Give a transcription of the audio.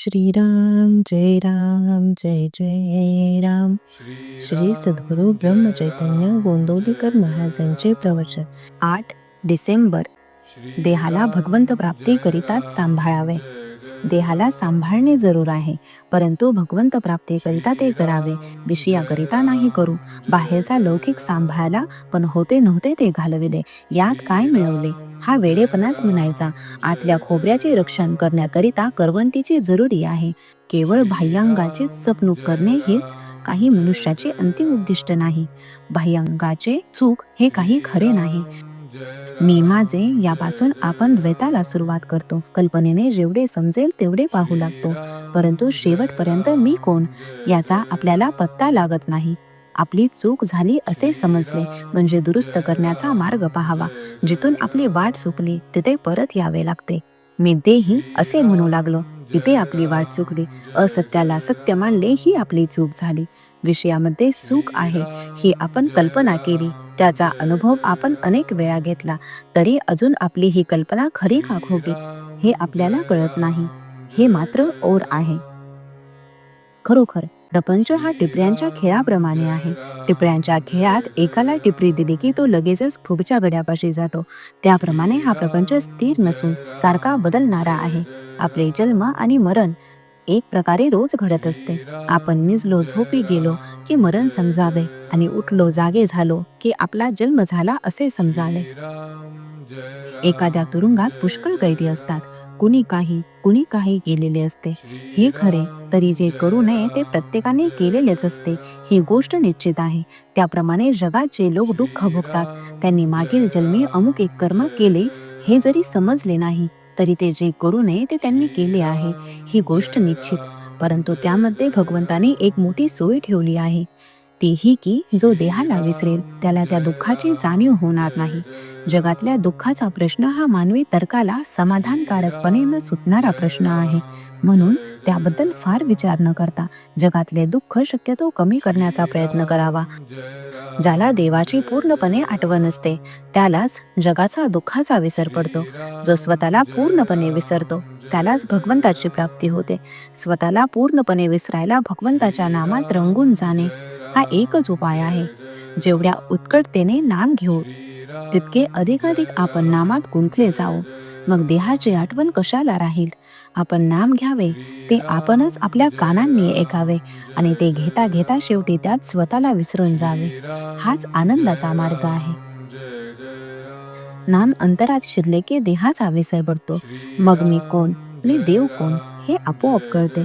श्रीराम जय राम जय जय राम। श्री सद्गुरु ब्रह्म चैतन्य गोंदवलीकर महाराजांचे प्रवचन। आठ डिसेंबर देहाला भगवंत प्राप्तीकरिताच सांभाळावे। देहाला सांभाळणे जरूर आहे. परंतु भगवंत प्राप्तीकरिता ते करावे. विषयाकरिता नाही करू. बाहेरचा लौकिक सांभाळायला पण होते नव्हते ते घालविले. यात काय मिळवले? हा वेडेपणाच म्हणायचा. आतल्या खोबऱ्याचे रक्षण करण्याकरिता करवंटीची जरुरी आहे. केवळ बाह्यांगाचेच जपणूक करणे हेच काही मनुष्याचे अंतिम उद्दिष्ट नाही. बाह्यांगाचे सुख हे काही खरे नाही. मी माझे यापासून आपण द्वैताला सुरुवात करतो. कल्पनेने जेवढे समजेल तेवढे पाहू लागतो. परंतु शेवटपर्यंत मी कोण? याचा आपल्याला पत्ता लागत नाही. आपली चूक झाली असे समजले. म्हणजे दुरुस्त करण्याचा मार्ग पाहावा. जिथून आपली वाट चुकली तिथे परत यावे लागते. मी देही असे म्हणू लागलो. तिथे आपली वाट चुकली असत्याला सत्य मानले ही आपली चूक झाली. विषयामध्ये सुख आहे. ही आपण कल्पना केली. त्याचा अनुभव आपण अनेक वेळा घेतला तरी अजून आपली ही कल्पना खरी का खोटी हे आपल्याला कळत नाही. हे मात्र ओर आहे. खरोखर प्रपंच हा टिपऱ्यांच्या खेळाप्रमाणे आहे. टिपऱ्यांच्या खेळात एकाला टिपरी दिली की तो लगेचच पुढच्या गड्यापाशी जातो. त्याप्रमाणे हा प्रपंच स्थिर नसून सारखा बदलणारा आहे. आपले जन्म आणि मरण एक प्रकारे रोज घडत असते. आपण निजलो झोपी गेलो की मरण समजावे आणि उठलो जागे झालो की आपला जन्म झाला असे समजावे. एखाद्या तुरुंगात पुष्कळ कैदी असतात. कुणी काही कुणी काही केलेले असते. हे खरे तरी जे करू नये ते प्रत्येकाने केलेलेच असते. ही गोष्ट निश्चित आहे. त्याप्रमाणे जगाचे लोक दुःख भोगतात. त्यांनी मागील जन्मी अमुक एक कर्म केले हे जरी समजले नाही तरी ते जे करू नये ते त्यांनी केले आहे. ही गोष्ट निश्चित. परंतु त्यामध्ये भगवंताने एक मोठी सोय ठेवली आहे. ती ही की जो देहाला विसरेल त्याला त्या दुःखाची जाणीव होणार नाही. जगातल्या दुःखाचा प्रश्न हा मानवी तर्काला समाधानकारकपणे न सुटणारा प्रश्न आहे. म्हणून त्याबद्दल फार विचार न करता जगातले दुःख शक्यतो कमी करण्याचा प्रयत्न करावा. ज्याला देवाची पूर्णपणे आठवण असते त्यालाच जगाचा दुःखाचा विसर पडतो. जो स्वतःला पूर्णपणे विसरतो त्यालाच भगवंताची प्राप्ती होते. स्वतःला पूर्णपणे विसरायला भगवंताच्या नामात रंगून जाणे हा एकच उपाय आहे. जेवढ्या उत्कटतेने नाम घेऊ तितके अधिकाधिक आपण नामात गुंतले जाऊ. मग देहाची आठवण कशाला राहील? आपण नाम घ्यावे ते आपणच आपल्या कानांनी ऐकावे आणि ते घेता घेता शेवटी त्यात स्वतःला विसरून जावे. हाच आनंदाचा मार्ग आहे. नाम अंतरात शिरले की देहाचा विसर पडतो. मग मी कोण आणि देव कोण हे आपोआप कळते.